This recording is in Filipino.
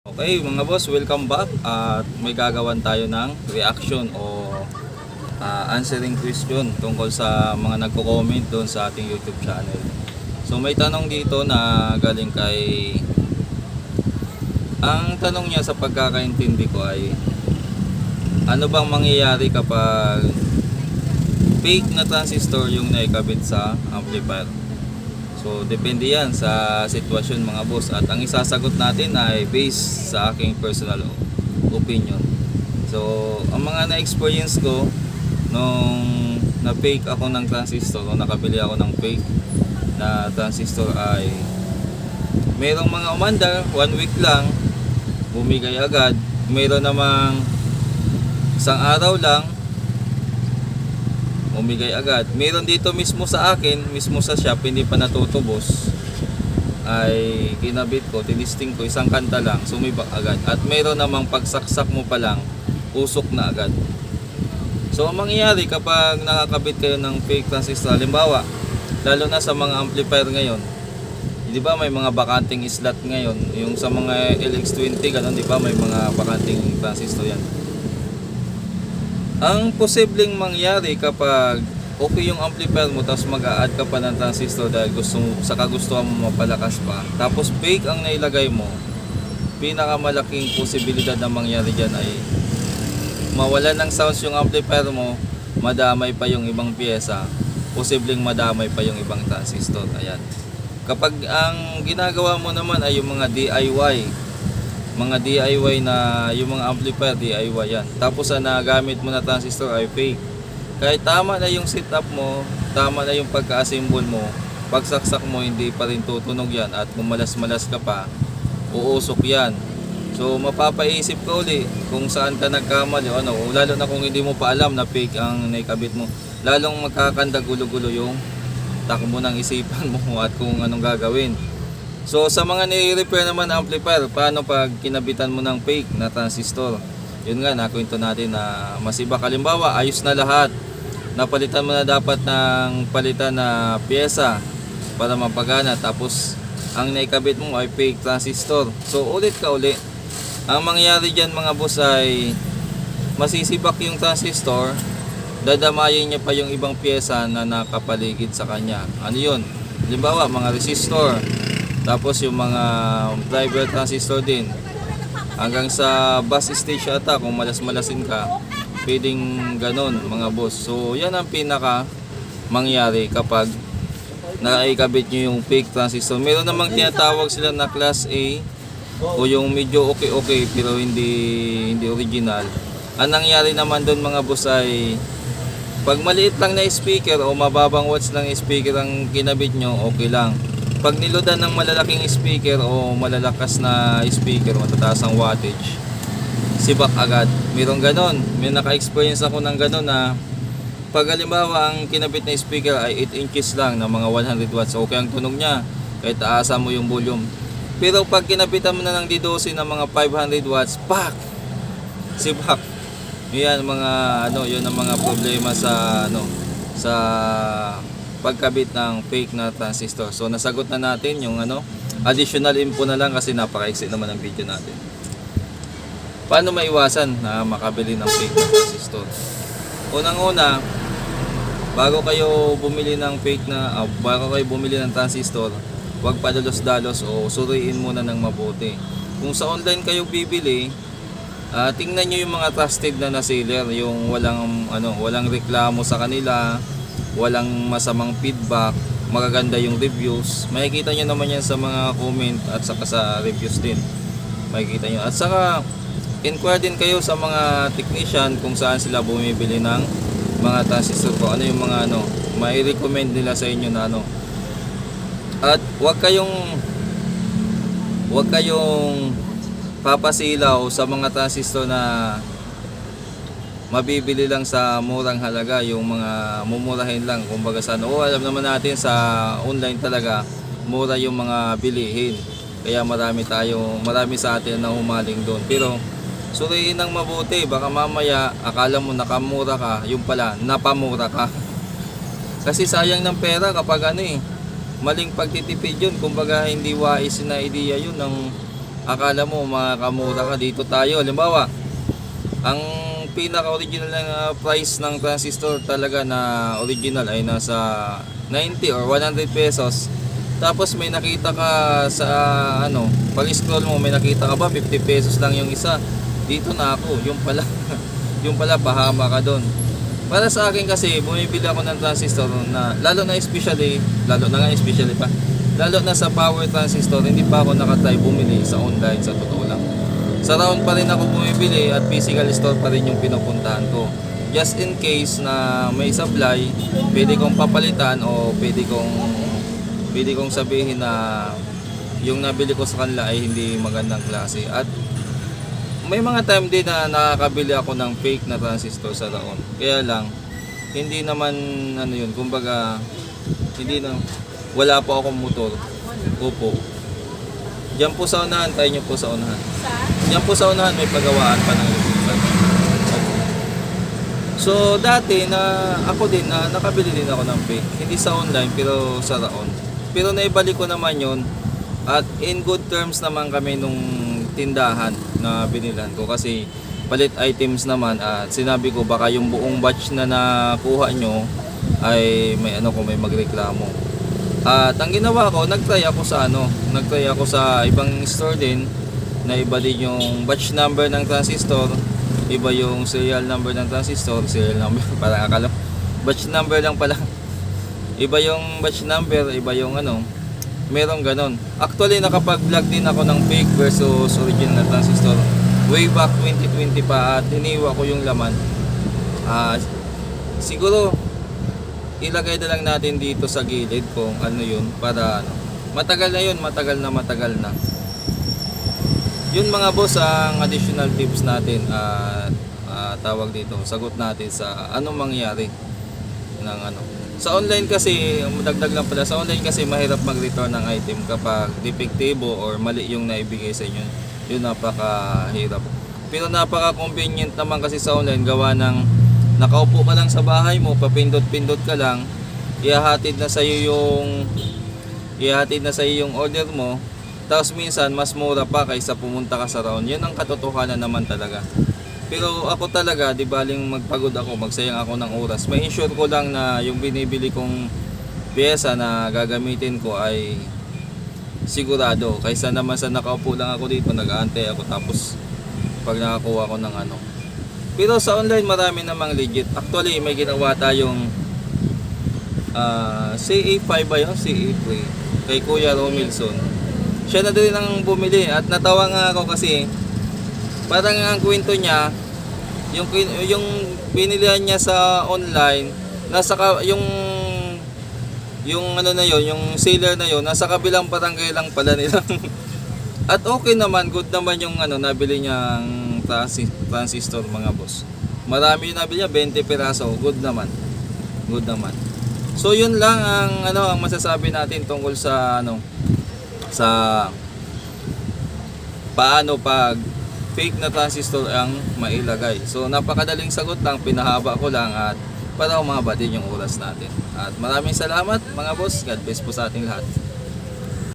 Okay mga boss, welcome back at may gagawan tayo ng reaction o ah, answering question tungkol sa mga nagko-comment doon sa ating YouTube channel. So may tanong dito na galing kay ang tanong niya sa pagkakaintindi ko ay ano bang mangyayari kapag fake na transistor yung naikabit sa amplifier? So, depende yan sa sitwasyon mga boss. At ang isasagot natin ay based sa aking personal opinion. So, ang mga na-experience ko nung na-fake ako ng transistor o nakabili ako ng fake na transistor ay merong mga umandar, one week lang, bumigay agad. Meron namang isang araw lang, umigay agad. Meron dito mismo sa akin, mismo sa shop, hindi pa natutubos. Ay kinabit ko, tinisting ko, isang kanta lang, sumibak agad. At meron namang pagsaksak mo pa lang, usok na agad. So ang mangyayari kapag nakakabit kayo ng fake transistor, halimbawa, lalo na sa mga amplifier ngayon, di ba may mga bakanting slot ngayon, yung sa mga LX20 ganun, di ba may mga bakanting transistor yan. Ang posibleng mangyari kapag okay yung amplifier mo tapos mag-a-add ka pa ng transistor dahil gusto mo, sa kagustuhan mo mapalakas pa. Tapos fake ang nailagay mo pinakamalaking posibilidad na mangyari dyan ay mawalan ng sounds yung amplifier mo madamay pa yung ibang pyesa posibleng madamay pa yung ibang transistor. Ayan. Kapag ang ginagawa mo naman ay yung mga DIY mga DIY na yung mga amplifier DIY yan. Tapos ang nagamit mo na transistor ay fake. Kahit tama na yung setup mo tama na yung pagka-assemble mo pagsaksak mo hindi pa rin tutunog yan at kung malas-malas ka pa uusok yan. So mapapaisip ka uli kung saan ka nagkamali ano. Lalo na kung hindi mo pa alam na fake ang naikabit mo. Lalong magkakanda gulo-gulo yung takbo ng isipan mo at kung anong gagawin So sa mga nire-repair naman na amplifier, paano pag kinabitan mo ng fake na transistor? Yun nga, nakwento natin na masibak. Halimbawa, ayos na lahat. Napalitan mo na dapat ng palitan na pyesa para mapagana. Tapos, ang naikabit mo ay fake transistor. So, ulit ka uli. Ang mangyayari dyan mga boss ay masisibak yung transistor, dadamayin niya pa yung ibang pyesa na nakapaligid sa kanya. Ano yun? Halimbawa, mga resistor, tapos yung mga driver transistor din. Hanggang sa bus stage ata kung malas-malasin ka, pwedeng ganon mga boss. So yan ang pinaka mangyari kapag naikabit nyo yung fake transistor. Meron namang tinatawag sila na class A o yung medyo okay-okay pero hindi hindi original. Ang nangyari naman doon mga boss ay pag maliit lang na speaker o mababang watts lang speaker ang kinabit nyo, okay lang pag nilodan ng malalaking speaker o malalakas na speaker, matataas ang wattage, sibak agad. Mayroong ganon. May naka-experience ako ng ganon na pag halimbawa ang kinabit na speaker ay 8 inches lang na mga 100 watts, okay ang tunog niya kahit taasa mo yung volume. Pero pag kinabitan mo na ng D12 ng mga 500 watts, pak! Sibak. Yan mga ano, yun ang mga problema sa ano sa pagkabit ng fake na transistor. So nasagot na natin yung ano, additional info na lang kasi napaka-exit naman ang video natin. Paano maiwasan na makabili ng fake na transistor? Unang-una, bago kayo bumili ng fake na, ah, bago kayo bumili ng transistor, huwag padalos-dalos o suriin muna ng mabuti. Kung sa online kayo bibili, ah, tingnan nyo yung mga trusted na na seller, yung walang ano, walang reklamo sa kanila, walang masamang feedback, magaganda yung reviews. Makikita nyo naman yan sa mga comment at saka sa reviews din. Makikita nyo. At saka, inquire din kayo sa mga technician kung saan sila bumibili ng mga transistor ko. Ano yung mga ano, may recommend nila sa inyo na ano. At wag kayong wag kayong papasilaw sa mga transistor na mabibili lang sa murang halaga yung mga mumurahin lang. Kumbaga sa ano alam naman natin sa online talaga mura yung mga bilihin. Kaya marami tayo marami sa atin na humaling doon. Pero suriin ng mabuti. Baka mamaya akala mo nakamura ka yung pala napamura ka. Kasi sayang ng pera kapag ano eh maling pagtitipid yun. Kumbaga hindi wise na idea yun ng akala mo makakamura ka. Dito tayo. Halimbawa, ang pinaka-original na price ng transistor talaga na original ay nasa 90 or 100 pesos. Tapos may nakita ka sa ano, pag scroll mo may nakita ka ba 50 pesos lang yung isa. Dito na ako, yung pala yung pala pahama ka doon. Para sa akin kasi bumibili ako ng transistor na lalo na especially, lalo na nga especially pa. Lalo na sa power transistor, hindi pa ako nakatry bumili sa online sa totoo lang. Sa round pa rin ako bumibili at physical store pa rin yung pinupuntahan ko. Just in case na may supply, pwede kong papalitan o pwede kong pwede kong sabihin na yung nabili ko sa kanila ay hindi magandang klase. At may mga time din na nakakabili ako ng fake na transistor sa taon. Kaya lang, hindi naman ano yun, kumbaga, hindi na, wala pa akong motor. Upo. Diyan po sa unahan, tayo nyo po sa unahan. Diyan po sa unahan, may pagawaan pa ng electrical. So dati na ako din na nakabili din ako ng fake. Hindi sa online pero sa raon. Pero naibalik ko naman yon at in good terms naman kami nung tindahan na binilan ko kasi palit items naman at sinabi ko baka yung buong batch na nakuha nyo ay may ano ko may magreklamo. At ang ginawa ko, nagtry ako sa ano, nagtry ako sa ibang store din na iba din yung batch number ng transistor, iba yung serial number ng transistor, serial number, parang akala, batch number lang pala. Iba yung batch number, iba yung ano, merong ganon. Actually, nakapag-vlog din ako ng fake versus original na transistor way back 2020 pa at hiniwa ko yung laman. Ah, siguro, ilagay na lang natin dito sa gilid kung ano yun para ano. Matagal na yun, matagal na matagal na. Yun mga boss ang additional tips natin at ah, tawag dito, sagot natin sa anong mangyari ng ano. Sa online kasi, dagdag lang pala, sa online kasi mahirap mag-return ng item kapag defektibo or mali yung naibigay sa inyo. Yun napakahirap. Pero napaka-convenient naman kasi sa online gawa ng nakaupo ka lang sa bahay mo, papindot-pindot ka lang, ihahatid na sa iyo yung ihahatid na sa iyo yung order mo. Tapos minsan mas mura pa kaysa pumunta ka sa round. Yun ang katotohanan naman talaga. Pero ako talaga, di baling magpagod ako, magsayang ako ng oras. May ensure ko lang na yung binibili kong pyesa na gagamitin ko ay sigurado. Kaysa naman sa nakaupo lang ako dito, nag-aantay ako tapos pag nakakuha ko ng ano. Pero sa online marami namang legit. Actually, may ginawa tayong ah, CA5 ba yun? CA3 kay Kuya Romilson. Siya na din ang bumili at natawa nga ako kasi parang ang kwento niya yung yung binilihan niya sa online nasa yung yung ano na yon yung seller na yon nasa kabilang barangay lang pala nila. At okay naman good naman yung ano nabili niyang transi- transistor mga boss. Marami yung nabili niya 20 piraso good naman. Good naman. So yun lang ang ano ang masasabi natin tungkol sa ano sa paano pag fake na transistor ang mailagay. So napakadaling sagot lang, pinahaba ko lang at para umaba din yung oras natin. At maraming salamat mga boss. God bless po sa ating lahat.